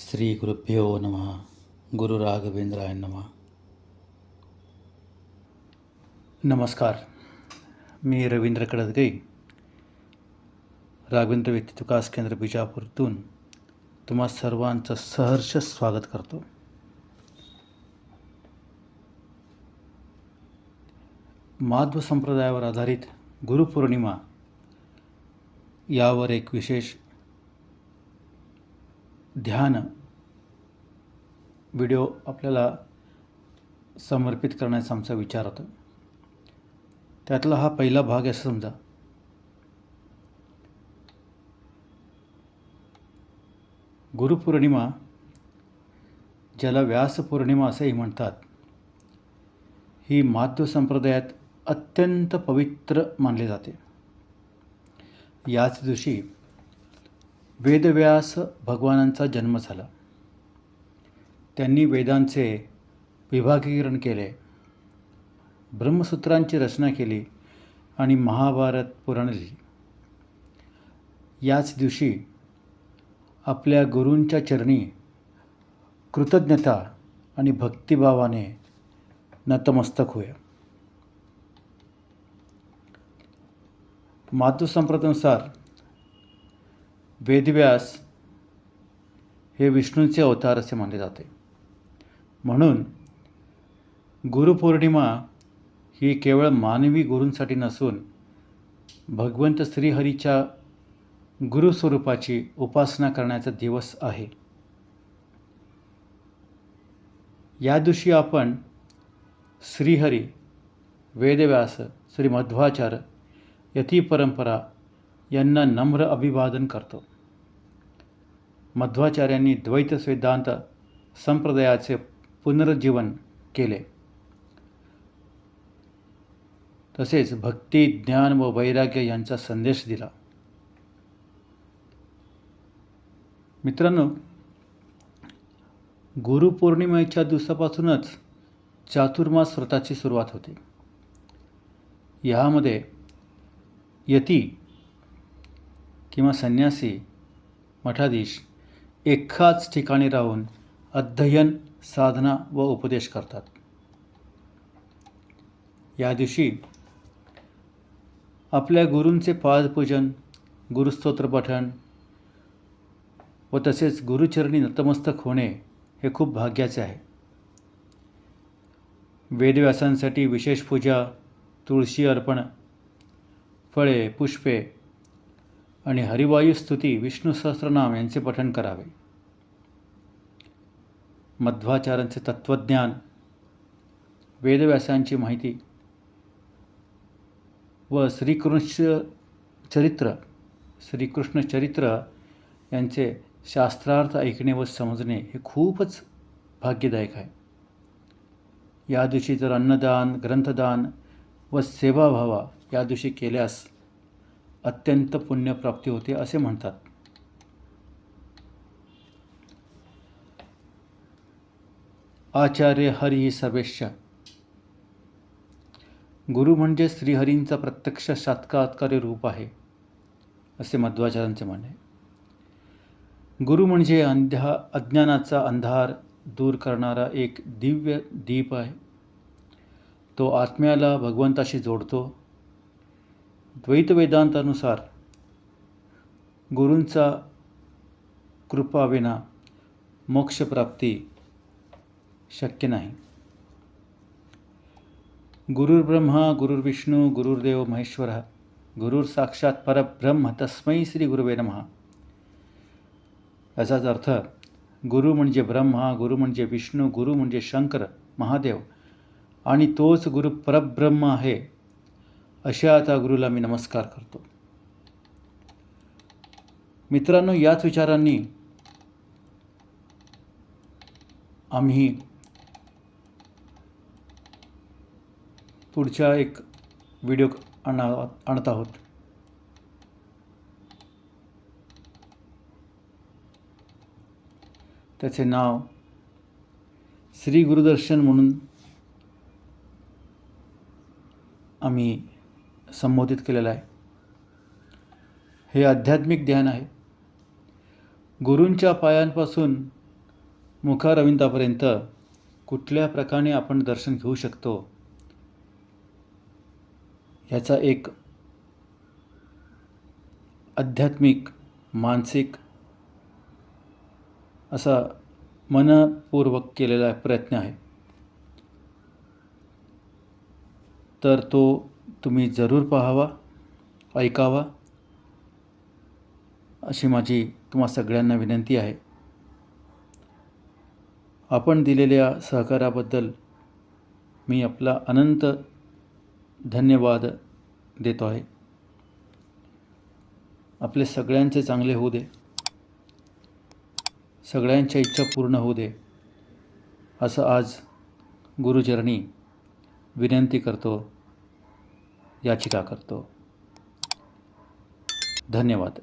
श्री गुरुभ्यो नमः गुरु राघवेंद्राय नमः। नमस्कार मी रवींद्र कडदगे राघवेंद्र व्यक्ती विकास केंद्र बिजापूरतून तुम्हा सर्वांचं सहर्ष स्वागत करतो. माध्व संप्रदायावर आधारित गुरुपौर्णिमा यावर एक विशेष ध्यान व्हिडिओ आपल्याला समर्पित करण्याचा आमचा विचार होता. त्यातला हा पहिला भाग आहे असं समजा. गुरुपौर्णिमा ज्याला व्यासपौर्णिमा असंही म्हणतात ही मातृ संप्रदायात अत्यंत पवित्र मानले जाते. याच दिवशी वेदव्यास भगवानांचा जन्म झाला. त्यांनी वेदांचे विभागीकरण केले. ब्रह्मसूत्रांची रचना केली आणि महाभारत पुराण लिहिली. याच दिवशी आपल्या गुरूंच्या चरणी कृतज्ञता आणि भक्तिभावाने नतमस्तक होया. मातृसंप्रदानुसार वेदव्यास हे विष्णूंचे अवतार असे मानले जाते. म्हणून गुरुपौर्णिमा ही केवळ मानवी गुरूंसाठी नसून भगवंत श्रीहरीच्या गुरुस्वरूपाची उपासना करण्याचा दिवस आहे. या दिवशी आपण श्रीहरी वेदव्यास श्री मध्वाचार्य यती परंपरा यांना नम्र अभिवादन करतो. मध्वाचार्यांनी द्वैत सिद्धांत संप्रदायाचे पुनरुज्जीवन केले. तसेच भक्ती ज्ञान व वैराग्य यांचा संदेश दिला. मित्रांनो गुरुपौर्णिमेच्या दिवसापासूनच चातुर्मास व्रताची सुरुवात होते. ह्यामध्ये यती किंवा संन्यासी मठाधीश एकाच ठिकाणी राहून अध्ययन साधना व उपदेश करतात. या दिवशी आपल्या गुरूंचे पादपूजन गुरुस्तोत्र पठण व तसेच गुरुचरणी नतमस्तक होणे हे खूप भाग्याचे आहे. वेदव्यासांसाठी विशेष पूजा तुळशी अर्पण फळे पुष्पे आणि हरिवायू स्तुती विष्णू सहस्रनाम यांचे पठण करावे. मध्वाचार्यांचे तत्त्वज्ञान वेदव्यासांची माहिती व श्रीकृष्ण चरित्र श्रीकृष्ण चरित्र यांचे शास्त्रार्थ ऐकणे व समजणे हे खूपच भाग्यदायक आहे. या दिवशी जर अन्नदान ग्रंथदान व सेवाभावा या दिवशी केल्यास अत्यंत पुण्यप्राप्ती होते असे म्हणतात. आचार्य हरी सर्वेश गुरु म्हणजे श्रीहरींचा प्रत्यक्ष साक्षात्कारी रूप आहे असे मध्वाचार्यांचे म्हणणे. गुरु म्हणजे अंध्या अज्ञानाचा अंधार दूर करणारा एक दिव्य दीप आहे. तो आत्म्याला भगवंताशी जोडतो द्वैत वेदांतानुसार गुरूंचा कृपाविना मोक्षप्राप्ती शक्य नाही. गुरुर्ब्रह्मा गुरुर्विष्णू गुरुर्देव महेश्वर गुरुर साक्षात परब्रह्म तस्मै श्री गुरुवे नमः. याचाच अर्थ गुरु म्हणजे ब्रह्मा गुरु म्हणजे विष्णू गुरु म्हणजे शंकर महादेव आणि तोच गुरु परब्रह्म आहे अशा आता गुरुला मी नमस्कार करतो. मित्रांनो याच विचारांनी आम्ही पुढच्या एक व्हिडिओ आणा आणत आहोत. त्याचे नाव श्री गुरुदर्शन म्हणून आम्ही संबोधित केलेलं आहे. हे आध्यात्मिक ध्यान आहे. गुरूंच्या पायांपासून मुखारविंदापर्यंत कुठल्या प्रकारे आपण दर्शन घेऊ शकतो? ह्याचा एक आध्यात्मिक मानसिक असा मनपूर्वक केलेला प्रयत्न आहे. तर तो तुम्ही जरूर पाहावा ऐकावा अशी माझी तुम्हा सगळ्यांना विनंती आहे. आपण दिलेल्या सहकाराबद्दल मी आपला अनंत धन्यवाद देतो आहे. आपले सगळ्यांचे चांगले होऊ दे. सगळ्यांच्या इच्छा पूर्ण होऊ दे असं आज गुरुचरणी विनंती करतो. याचिका करतो. धन्यवाद.